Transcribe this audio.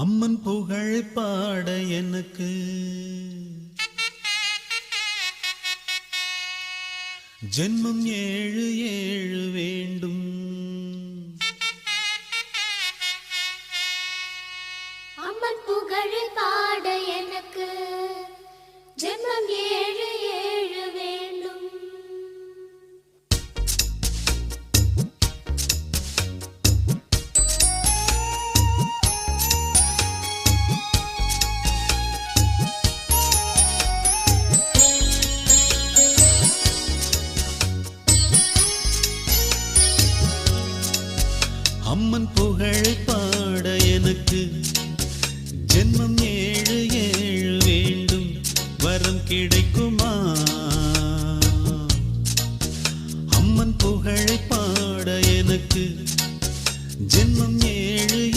அம்மன் புகழ் பாட எனக்கு. ஜென்மம் ஏழு ஏழு வேண்டும். அம்மன் புகழ் அம்மன் புகழ் பாட எனக்கு. ஜென்மம் ஏழு ஏழு வேண்டும். வரம் கிடைக்குமா? அம்மன் புகழ் பாட எனக்கு. ஜென்மம் ஏழு